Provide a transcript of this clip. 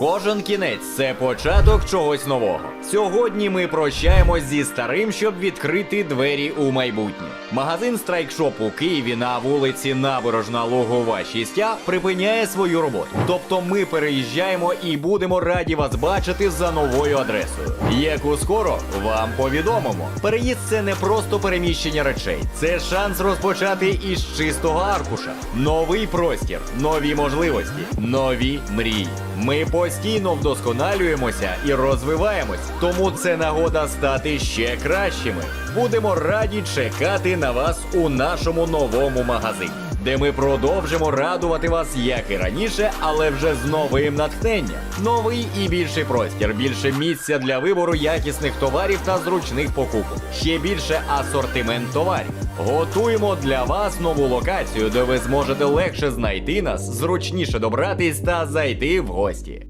Кожен кінець це початок чогось нового. Сьогодні ми прощаємось зі старим, щоб відкрити двері у майбутнє. Магазин страйкшоп у Києві на вулиці Набережна Лугова 6А припиняє свою роботу. Тобто ми переїжджаємо і будемо раді вас бачити за новою адресою, яку скоро вам повідомимо. Переїзд це не просто переміщення речей, це шанс розпочати із чистого аркуша. Новий простір, нові можливості, нові мрії. Ми постійно вдосконалюємося і розвиваємось, тому це нагода стати ще кращими. Будемо раді чекати на вас у нашому новому магазині, де ми продовжимо радувати вас як і раніше, але вже з новим натхненням. Новий і більший простір, більше місця для вибору якісних товарів та зручних покупок. Ще більше асортимент товарів. Готуємо для вас нову локацію, де ви зможете легше знайти нас, зручніше добратись та зайти в гості.